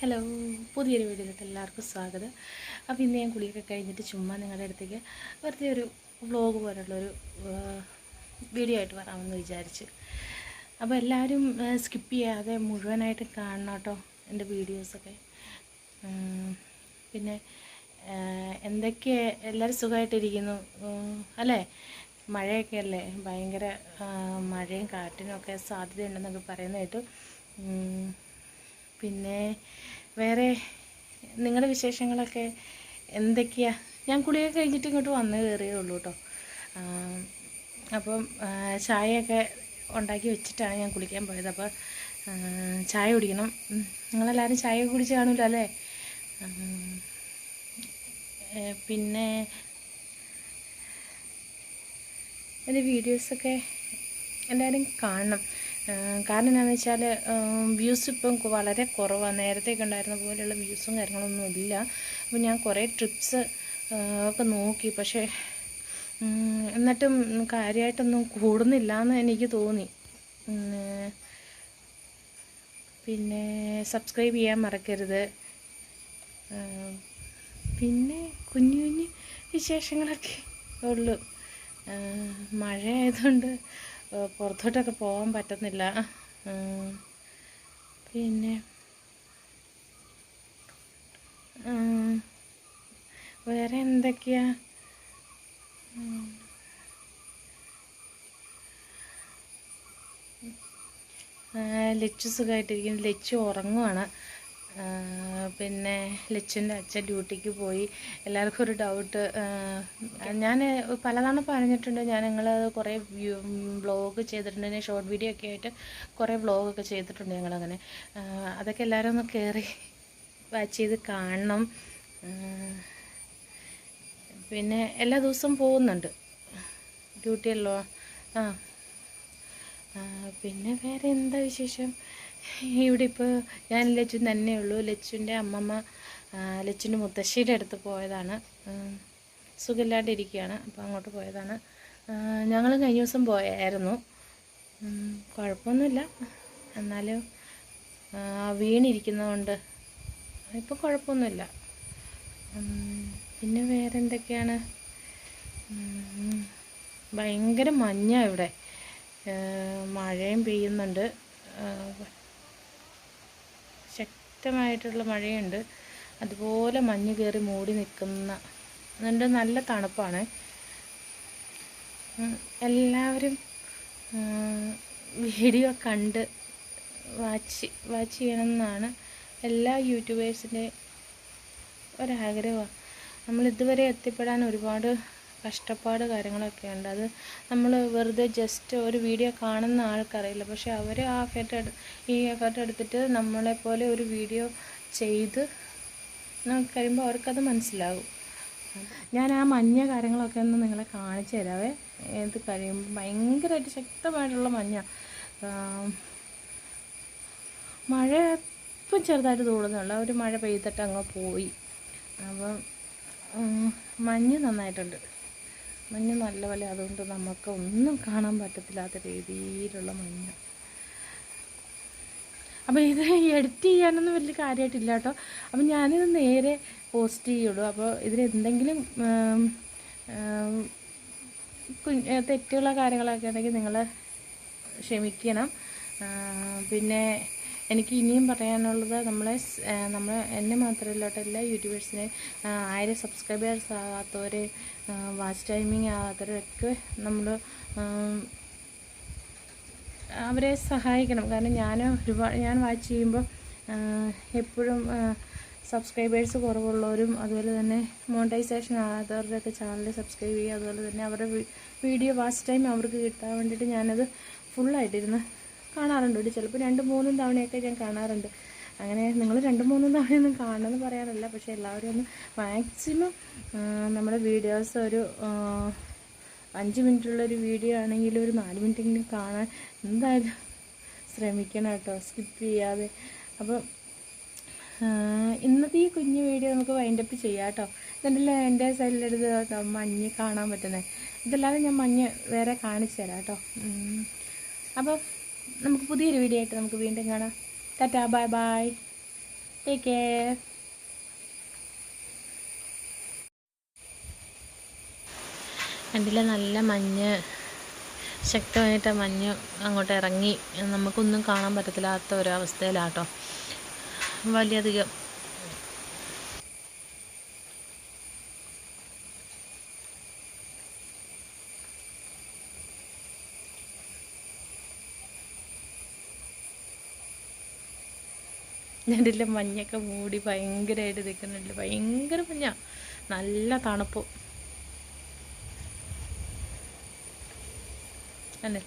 Hello പുതിയൊരു വീഡിയോയിലോട്ട് എല്ലാവർക്കും സ്വാഗതം. അപ്പോൾ ഇന്ന് ഞാൻ കുളിയൊക്കെ കഴിഞ്ഞിട്ട് ചുമ്മാ നിങ്ങളുടെ അടുത്തേക്ക് വെറുതെ ഒരു വ്ലോഗ് പോലുള്ളൊരു വീഡിയോ ആയിട്ട് വരാമെന്ന് വിചാരിച്ച്. അപ്പോൾ എല്ലാവരും സ്കിപ്പ് ചെയ്യാതെ മുഴുവനായിട്ട് കാണണം കേട്ടോ എന്റെ വീഡിയോസൊക്കെ പിന്നെ എന്തൊക്കെ എല്ലാവരും സുഖമായിട്ടിരിക്കുന്നു? അല്ലേ? മഴയൊക്കെ അല്ലേ? ഭയങ്കര മഴയും കാറ്റിനും ഒക്കെ സാധ്യതയുണ്ടെന്നൊക്കെ പറയുന്ന കേട്ടു. ഉം, പിന്നെ വേറെ നിങ്ങളുടെ വിശേഷങ്ങളൊക്കെ എന്തൊക്കെയാ? ഞാൻ കുളിയൊക്കെ കഴിഞ്ഞിട്ട് ഇങ്ങോട്ട് വന്ന് കയറിയേ ഉള്ളൂ കേട്ടോ. അപ്പം ചായയൊക്കെ ഉണ്ടാക്കി വെച്ചിട്ടാണ് ഞാൻ കുളിക്കാൻ പോയത്. അപ്പോൾ ചായ കുടിക്കണം. നിങ്ങളെല്ലാവരും ചായ കുടിച്ച് കാണില്ല അല്ലേ? പിന്നെ എന്റെ വീഡിയോസൊക്കെ എല്ലാവരും കാണണം. കാരണം എന്താണെന്ന് വെച്ചാൽ വ്യൂസ് ഇപ്പം വളരെ കുറവാണ് നേരത്തെയൊക്കെ ഉണ്ടായിരുന്ന പോലെയുള്ള വ്യൂസും കാര്യങ്ങളൊന്നും ഇല്ല. അപ്പോൾ ഞാൻ കുറേ ട്രിപ്സ് ഒക്കെ നോക്കി. പക്ഷേ എന്നിട്ടും കാര്യമായിട്ടൊന്നും കൂടുന്നില്ല എന്ന് എനിക്ക് തോന്നി. പിന്നെ സബ്സ്ക്രൈബ് ചെയ്യാൻ മറക്കരുത്. പിന്നെ കുഞ്ഞു കുഞ്ഞു വിശേഷങ്ങളൊക്കെ ഉള്ളു. മഴ ആയതുകൊണ്ട് പുറത്തോട്ടൊക്കെ പോകാൻ പറ്റുന്നില്ല. പിന്നെ വേറെ എന്തൊക്കെയാ? ലച്ചു സുഖമായിട്ടിരിക്കുന്നു ലച്ചു ഉറങ്ങുവാണ്. പിന്നെ ലച്ചുന്റെ അച്ഛൻ ഡ്യൂട്ടിക്ക് പോയി. എല്ലാവർക്കും ഒരു ഡൗട്ട് ഞാൻ പലതവണ പറഞ്ഞിട്ടുണ്ട് ഞാൻ ഞങ്ങൾ കുറേ വ്ളോഗ് ചെയ്തിട്ടുണ്ട് ഷോർട്ട് വീഡിയോ ഒക്കെ ആയിട്ട് കുറേ വ്ളോഗൊക്കെ ചെയ്തിട്ടുണ്ട് ഞങ്ങളങ്ങനെ. അതൊക്കെ എല്ലാവരും ഒന്ന് കയറി വാച്ച് ചെയ്ത് കാണണം. പിന്നെ എല്ലാ ദിവസവും പോകുന്നുണ്ട്. ഡ്യൂട്ടിയല്ലോ ആ, പിന്നെ വേറെ എന്താ വിശേഷം? ഇവിടെ ഇപ്പോൾ ഞാൻ ലച്ചു തന്നെ ഉള്ളൂ. ലച്ചുവിന്റെ അമ്മമ്മ ലച്ചുവിന്റെ മുത്തശ്ശിയുടെ അടുത്ത് പോയതാണ്. സുഖമില്ലാണ്ടിരിക്കുകയാണ്. അപ്പോൾ അങ്ങോട്ട് പോയതാണ്. ഞങ്ങൾ കഴിഞ്ഞ ദിവസം പോയായിരുന്നു. കുഴപ്പമൊന്നുമില്ല. എന്നാലും വീണിരിക്കുന്നതുകൊണ്ട് ഇപ്പോൾ കുഴപ്പമൊന്നുമില്ല. പിന്നെ വേറെ എന്തൊക്കെയാണ് ഭയങ്കര മഞ്ഞാണ് ഇവിടെ. മഴയും പെയ്യുന്നുണ്ട്. ശക്തമായിട്ടുള്ള മഴയുണ്ട്. അതുപോലെ മഞ്ഞ് കയറി മൂടി നിൽക്കുന്ന അതുകൊണ്ട് നല്ല തണുപ്പാണ്. എല്ലാവരും വീഡിയോ കണ്ട് വാച്ച് വാച്ച് ചെയ്യണമെന്നാണ് എല്ലാ യൂട്യൂബേഴ്സിന്റെ ഒരാഗ്രഹമാണ് നമ്മൾ ഇതുവരെ എത്തിപ്പെടാൻ ഒരുപാട് കഷ്ടപ്പാട് കാര്യങ്ങളൊക്കെ ഉണ്ട് അത് നമ്മൾ വെറുതെ ജസ്റ്റ് ഒരു വീഡിയോ കാണുന്ന ആൾക്കറിയില്ല. പക്ഷെ അവർ ആ എഫേർട്ട് എടു ഈ എഫേർട്ട് എടുത്തിട്ട് നമ്മളെപ്പോലെ ഒരു വീഡിയോ ചെയ്ത് കഴിയുമ്പോൾ അവർക്കത് മനസ്സിലാകും ഞാൻ ആ മഞ്ഞ കാര്യങ്ങളൊക്കെ ഒന്ന് നിങ്ങളെ കാണിച്ചു തരാവേ. ഇത് കഴിയുമ്പോൾ ഭയങ്കരമായിട്ട് ശക്തമായിട്ടുള്ള മഞ്ഞ. മഴ ഇപ്പം ചെറുതായിട്ട് തോന്നുന്നുള്ള ഒരു മഴ പെയ്തിട്ട് അങ്ങ് പോയി. അപ്പം മഞ്ഞ് നന്നായിട്ടുണ്ട്. മഞ്ഞ് നല്ല പോലെ അതുകൊണ്ട് നമുക്ക് ഒന്നും കാണാൻ പറ്റത്തില്ലാത്ത രീതിയിലുള്ള മഞ്ഞ്. അപ്പോൾ ഇത് എഡിറ്റ് ചെയ്യാനൊന്നും വലിയ കാര്യമായിട്ടില്ല കേട്ടോ. അപ്പം ഞാനിത് നേരെ പോസ്റ്റ് ചെയ്യുള്ളൂ. അപ്പോൾ കുഞ്ഞ് തെറ്റുള്ള കാര്യങ്ങളൊക്കെ ഉണ്ടെങ്കിൽ നിങ്ങൾ ക്ഷമിക്കണം. പിന്നെ എനിക്ക് ഇനിയും പറയാനുള്ളത് നമ്മളെ നമ്മൾ എന്നെ മാത്രമല്ലോട്ടെ എല്ലാ യൂട്യൂബേഴ്സിനെ ആയിരം സബ്സ്ക്രൈബേഴ്സ് ആകാത്തവരെ വാച്ച് ടൈമിങ് ആകാത്തവരൊക്കെ നമ്മൾ അവരെ സഹായിക്കണം. കാരണം ഞാൻ ഒരുപാട് ഞാൻ വാച്ച് ചെയ്യുമ്പോൾ എപ്പോഴും സബ്സ്ക്രൈബേഴ്സ് കുറവുള്ളവരും അതുപോലെ തന്നെ മോണിറ്റൈസേഷൻ ആകാത്തവരുടെയൊക്കെ ചാനൽ സബ്സ്ക്രൈബ് ചെയ്യുക. അതുപോലെ തന്നെ അവരുടെ വീഡിയോ വാച്ച് ടൈം അവർക്ക് കിട്ടാൻ വേണ്ടിയിട്ട് ഞാനത് ഫുള്ളായിട്ടിരുന്ന് കാണാറുണ്ട്. ഒരു ചിലപ്പോൾ രണ്ട് മൂന്നും തവണയൊക്കെ ഞാൻ കാണാറുണ്ട്. അങ്ങനെ നിങ്ങൾ രണ്ട് മൂന്നും തവണയൊന്നും കാണണമെന്ന് പറയാറില്ല. പക്ഷേ എല്ലാവരും ഒന്ന് മാക്സിമം നമ്മുടെ വീഡിയോസ് ഒരു അഞ്ച് മിനിറ്റുള്ളൊരു വീഡിയോ ആണെങ്കിൽ ഒരു നാല് മിനിറ്റെങ്കിലും കാണാൻ എന്തായാലും ശ്രമിക്കണം കേട്ടോ. സ്കിപ്പ് ചെയ്യാതെ. അപ്പം ഇന്നത്തെ ഈ കുഞ്ഞു വീഡിയോ നമുക്ക് വൈൻഡപ്പ് ചെയ്യാം കേട്ടോ. ഇതല്ല എന്റെ സൈഡിലെടുത്ത് കേട്ടോ മഞ്ഞ് കാണാൻ പറ്റുന്നത്. ഇതല്ലാതെ ഞാൻ മഞ്ഞ് വേറെ കാണിച്ചു തരാം കേട്ടോ. ഉം. നമുക്ക് പുതിയൊരു വീഡിയോ ആയിട്ട് നമുക്ക് വീണ്ടും കാണാം. Tata bye bye take care കണ്ടില്ല? നല്ല മഞ്ഞ്. ശക്തമായിട്ട് മഞ്ഞ് അങ്ങോട്ട് ഇറങ്ങി. നമുക്കൊന്നും കാണാൻ പറ്റത്തില്ലാത്ത ഒരവസ്ഥയിലാട്ടോ. വലിയധികം ഞണ്ടില്ല മഞ്ഞൊക്കെ മൂടി ഭയങ്കരമായിട്ട് നിൽക്കുന്നുണ്ട്. ഭയങ്കര മഞ്ഞ. നല്ല തണുപ്പ്. അല്ലേ?